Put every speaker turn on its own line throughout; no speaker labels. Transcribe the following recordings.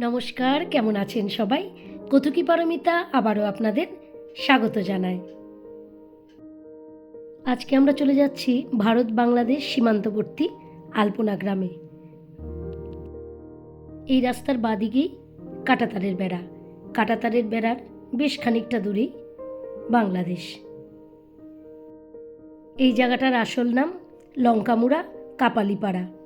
নমস্কার, কেমন আছেন সবাই? কতুকি পারমিতা আবারও আপনাদের স্বাগত জানাই। আজকে আমরা চলে যাচ্ছি ভারত বাংলাদেশ সীমান্তবর্তী আলপনা গ্রামে। এই রাস্তার বাদিকেই কাটাতারের বেড়া। কাটাতারের বেড়ার বেশ খানিকটা দূরেই বাংলাদেশ। এই জায়গাটার আসল নাম লঙ্কামুড়া কাপালিপাড়া।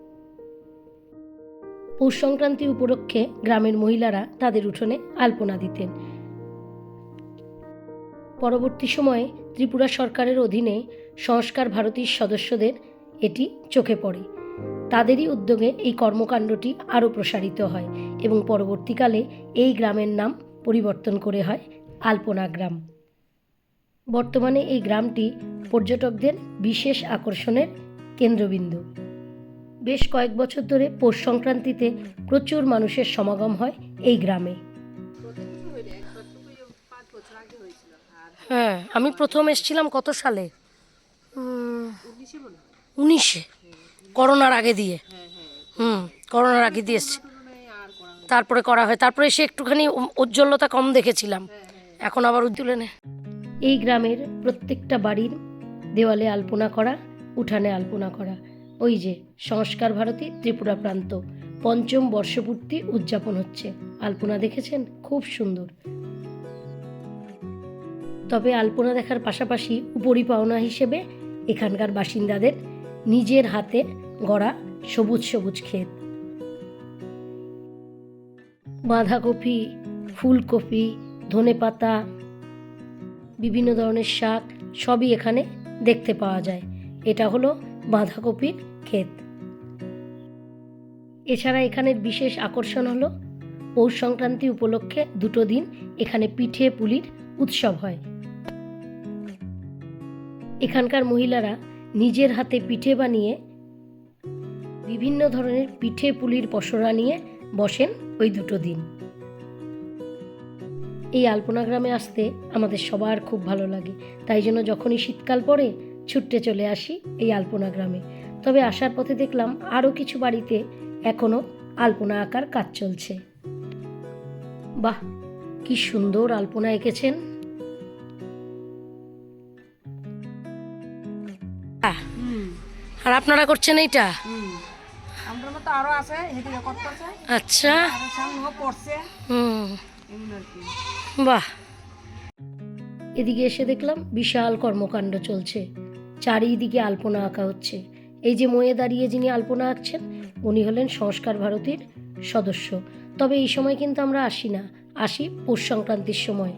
পৌষ সংক্রান্তি উপলক্ষে গ্রামের মহিলারা তাদের উঠোনে আলপনা দিতেন। পরবর্তী সময়ে ত্রিপুরা সরকারের অধীনে সংস্কার ভারতীর সদস্যদের এটি চোখে পড়ে। তাদেরই উদ্যোগে এই কর্মকাণ্ডটি আরও প্রসারিত হয় এবং পরবর্তীকালে এই গ্রামের নাম পরিবর্তন করে হয় আলপনা গ্রাম। বর্তমানে এই গ্রামটি পর্যটকদের বিশেষ আকর্ষণের কেন্দ্রবিন্দু। বেশ কয়েক বছর ধরে পৌষ সংক্রান্তিতে প্রচুর মানুষের সমাগম হয় এই গ্রামে। হ্যাঁ আমি প্রথম এসেছিলাম কত সালে? উনিশে। করোনার আগে দিয়ে। হুম করোনার আগে দিয়ে এসছি। তারপরে করা হয়। তারপরে এসে একটুখানি উজ্জ্বলতা কম দেখেছিলাম। এখন আবার উজ্জ্বলে নে এই গ্রামের প্রত্যেকটা বাড়ির দেওয়ালে আলপনা করা উঠানে আলপনা করা। ওই যে, সংস্কার ভারতী ত্রিপুরা প্রান্ত। পঞ্চম বর্ষপূর্তি উদযাপন হচ্ছে। আলপনা দেখেছেন? খুব সুন্দর। তবে আলপনা দেখার পাশাপাশি উপরি পাওনা হিসেবে এখানকার বাসিন্দাদের নিজের হাতে গড়া সবুজ সবুজ ক্ষেত। বাঁধাকপি, ফুলকপি, ধনেপাতা, বিভিন্ন ধরনের শাক সবই এখানে দেখতে পাওয়া যায়। এটা হলো বাঁধাকপির ক্ষেত। এছাড়া এখানের বিশেষ আকর্ষণ হলো, পৌষ সংক্রান্তি উপলক্ষে দুটো দিন এখানে পিঠে পুলির উৎসব হয়। এখানকার মহিলারা নিজের হাতে পিঠে বানিয়ে বিভিন্ন ধরনের পিঠে পুলির পসরা নিয়ে বসেন ওই দুটো দিন। এই আলপনা গ্রামে আসতে আমাদের সবার খুব ভালো লাগে। তাই জন্য যখনই শীতকাল পড়ে, ছুটতে চলে আসি এই আলপনা গ্রামে। তবে আসার পথে দেখলাম আরও কিছু বাড়িতে এখনও আলপনা আঁকার কাজ চলছে। বাহ কি সুন্দর আলপনা এঁকেছেন। আহ, আর আপনারা করছেন এইটা? আচ্ছা।
আর সামনেও পড়ছে।
হুম।
এগুলো
বাহ। এদিকে এসে দেখলাম বিশাল কর্মকাণ্ড চলছে। চারিদিকে আলপনা আঁকা হচ্ছে। এই যে ময়ে দাঁড়িয়ে যিনি আলপনা আঁকছেন, উনি হলেন সংস্কার ভারতীর সদস্য। তবে এই সময় কিন্তু আমরা আসি না, আসি পৌষ সংক্রান্তির সময়।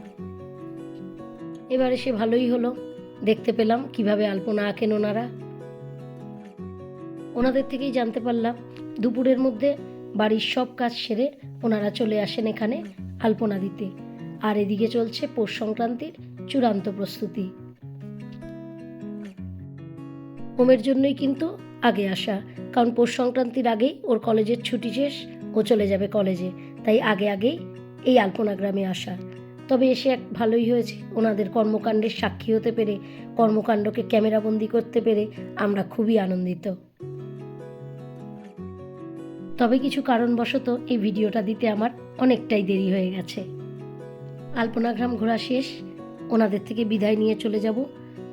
এবারে সে ভালোই হলো। দেখতে পেলাম কীভাবে আলপনা আঁকেন ওনারা। ওনাদের থেকেই জানতে পারলাম, দুপুরের মধ্যে বাড়ির সব কাজ সেরে ওনারা চলে আসেন এখানে আলপনা দিতে। আর এদিকে চলছে পৌষ সংক্রান্তির চূড়ান্ত প্রস্তুতি। ওমের জন্যই কিন্তু আগে আসা। কারণ পৌষ সংক্রান্তির আগেই ওর কলেজের ছুটি শেষ, ও চলে যাবে কলেজে। তাই আগে আগেই এই আলপনা গ্রামে আসা। তবে এসে এক ভালোই হয়েছে, ওনাদের কর্মকাণ্ডের সাক্ষী হতে পেরে, কর্মকাণ্ডকে ক্যামেরাবন্দি করতে পেরে আমরা খুবই আনন্দিত। তবে কিছু কারণবশত এই ভিডিওটা দিতে আমার অনেকটাই দেরি হয়ে গেছে। আলপনাগ্রাম ঘোরা শেষ, ওনাদের থেকে বিদায় নিয়ে চলে যাব।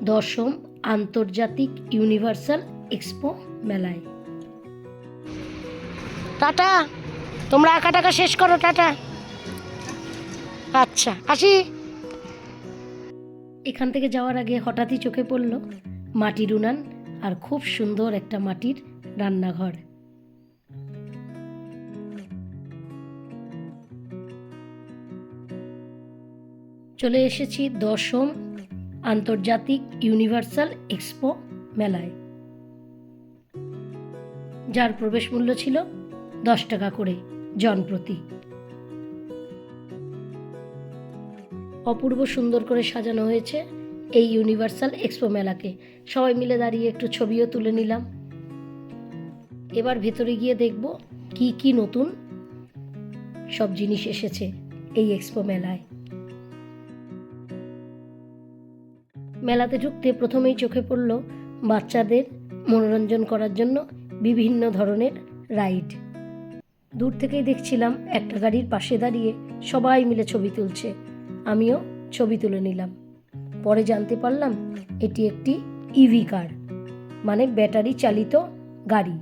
দশম আন্তর্জাতিক ইউনিভার্সাল এক্সপো মেলায়। টাটা। তোমরা আঁকা টাকা শেষ করো টাটা। আচ্ছা আসি। এখান থেকে যাওয়ার আগে হঠাৎই চোখে পড়ল মাটির উনান আর খুব সুন্দর একটা মাটির রান্নাঘর। চলে এসেছি দশম আন্তর্জাতিক ইউনিভার্সাল এক্সপো মেলায়। যার প্রবেশ মূল্য ছিল দশ টাকা করে জনপ্রতি অপূর্ব সুন্দর করে সাজানো হয়েছে এই ইউনিভার্সাল এক্সপো মেলাকে। সবাই মিলে দাঁড়িয়ে একটু ছবিও তুলে নিলাম। এবার ভেতরে গিয়ে দেখব কি কি নতুন সব জিনিস এসেছে এই এক্সপো মেলায়। মেলাতে ঢুকতে প্রথমেই চোখে পড়ল বাচ্চাদের মনোরঞ্জন করার জন্য বিভিন্ন ধরনের রাইড। দূর থেকেই দেখছিলাম একটা গাড়ির পাশে দাঁড়িয়ে সবাই মিলে ছবি তুলছে। আমিও ছবি তুলে নিলাম। পরে জানতে পারলাম এটি একটি ইভি কার মানে ব্যাটারি চালিত গাড়ি।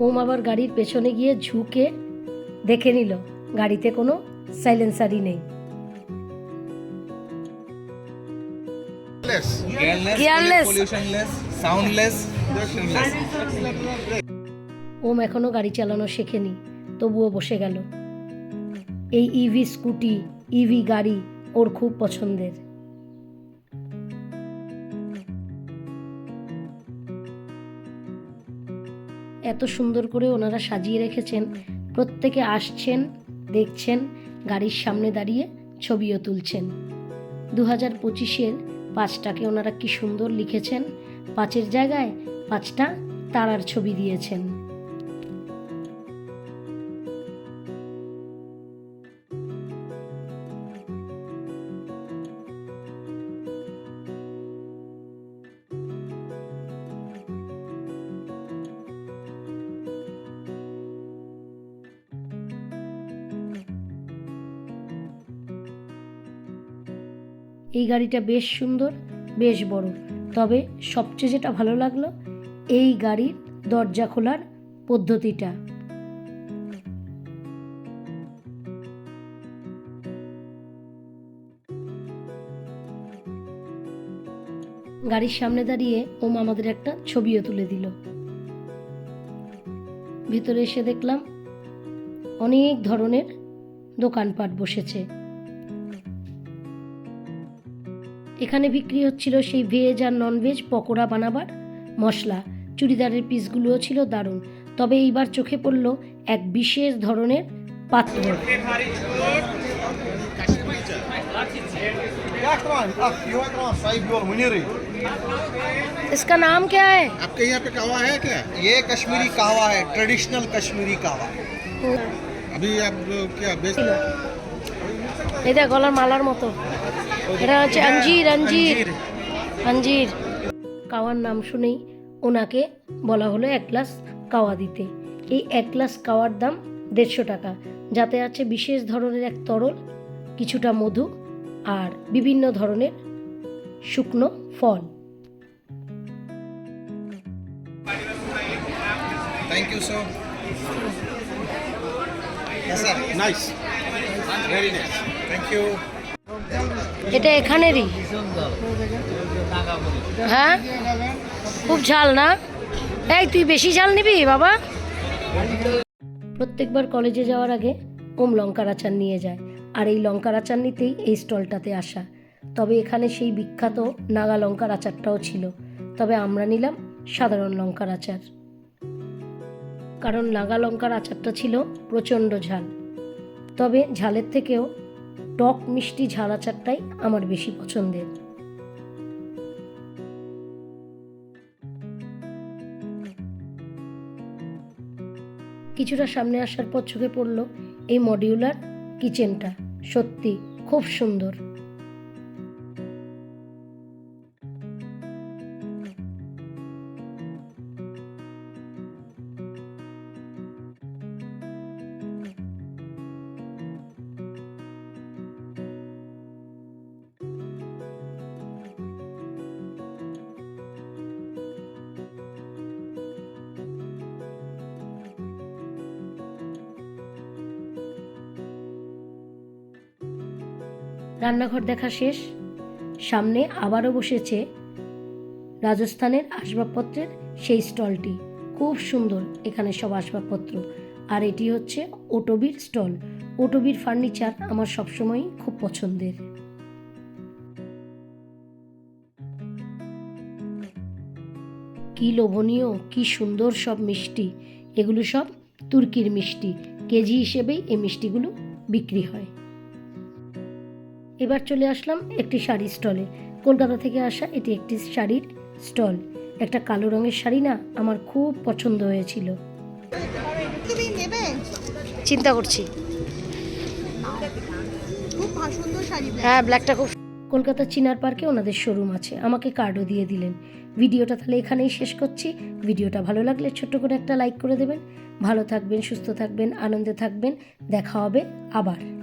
ওম আবার গাড়ির পেছনে গিয়ে ঝুঁকে দেখে নিল, গাড়িতে কোনো সাইলেন্সারই নেই।
Pollutionless, soundless, motionless.
ওম এখনও গাড়ি চালানো শেখেনি তবুও বসে গেল। এই ইভি স্কুটি ইভি গাড়ি ওর খুব পছন্দের। এত সুন্দর করে ওনারা সাজিয়ে রেখেছেন প্রত্যেকে আসছেন দেখছেন গাড়ির সামনে দাঁড়িয়ে ছবিও তুলছেন। দু হাজার পঁচিশের পাঁচটাকে ওনারা কি সুন্দর লিখেছেন। পাঁচের জায়গায় পাঁচটা তারার ছবি দিয়েছেন। এই গাড়িটা বেশ সুন্দর, বেশ বড়। তবে সবচেয়ে যেটা ভালো লাগল, এই গাড়ির দরজা খোলার পদ্ধতিটা। গাড়ির সামনে দাঁড়িয়ে ওম আমাদের একটা ছবিও তুলে দিল। ভিতরে এসে দেখলাম, অনেক ধরনের দোকানপাট বসেছে। এখানে বিক্রি হচ্ছিল সেই ভেজ আর ননভেজ পকোড়া বানাবার মশলা চুড়িদারের পিসগুলোও ছিল দারুণ তবে এইবার চোখে পড়ল এক বিশেষ ধরনের পাত্র
क्या कमान आप क्यों कमान साहिब और मुनीरी
इसका नाम क्या है
आपके यहाँ पे कहवा है क्या ये कश्मीरी कहवा है ट्रेडिशनल कश्मीरी कहवा अभी आप क्या बेच
এটা গলার মালার মতো এটা হচ্ছে আঞ্জির আঞ্জির আঞ্জির কাওয়ার নাম শুনেই ওনাকে বলা হলো এক গ্লাস কাওয়া দিতে। এই এক গ্লাস কাওয়ার দাম দেড়শো টাকা যাতে আছে বিশেষ ধরনের এক তরল কিছুটা মধু আর বিভিন্ন ধরনের শুকনো ফল।
Thank you
nice very nice thank you
এটা এখানেরই? হ্যাঁ? খুব ঝাল না? এই, তুই বেশি ঝাল নিবি, বাবা? প্রত্যেকবার কলেজে যাওয়ার আগে ওম লঙ্কার আচার নিয়ে যায়। আর এই লঙ্কার আচার নিতেই এই স্টলটাতে আসা। তবে এখানে সেই বিখ্যাত নাগা লঙ্কার আচারটাও ছিল। তবে আমরা নিলাম সাধারণ লঙ্কার আচার। কারণ নাগা লঙ্কার আচারটা ছিল প্রচণ্ড ঝাল। তবে ঝালের থেকেও টক মিষ্টি ঝাল আচারটাই আমার বেশি পছন্দের। কিছুটা সামনে আসার পর চোখে পড়ল এই মডিউলার কিচেনটা। সত্যি, খুব সুন্দর। রান্নাঘর দেখা শেষ। সামনে আবারও বসেছে রাজস্থানের আসবাবপত্রের সেই স্টলটি। খুব সুন্দর এখানে সব আসবাবপত্র। আর এটি হচ্ছে ওটবির স্টল। ওটবির ফার্নিচার আমার সবসময়ই খুব পছন্দের। কি লোভনীয়, কি সুন্দর সব মিষ্টি। এগুলো সব তুর্কির মিষ্টি। কেজি হিসেবেই এই মিষ্টিগুলো বিক্রি হয়। এবার চলে আসলাম একটি শাড়ি স্টলে। কলকাতা থেকে আসা এটি একটি শাড়ির স্টল। একটা কালো রঙের শাড়ি না আমার খুব পছন্দ হয়েছিল। চিন্তা করছি।
খুব ভা- সুন্দর শাড়ি
হ্যাঁ ব্ল্যাকটা খুব কলকাতা চিনার পার্কে ওনাদের শোরুম আছে। আমাকে কার্ডও দিয়ে দিলেন। ভিডিওটা তাহলে এখানেই শেষ করছি। ভিডিওটা ভালো লাগলে ছোট্ট করে একটা লাইক করে দেবেন। ভালো থাকবেন সুস্থ থাকবেন আনন্দে থাকবেন। দেখা হবে আবার।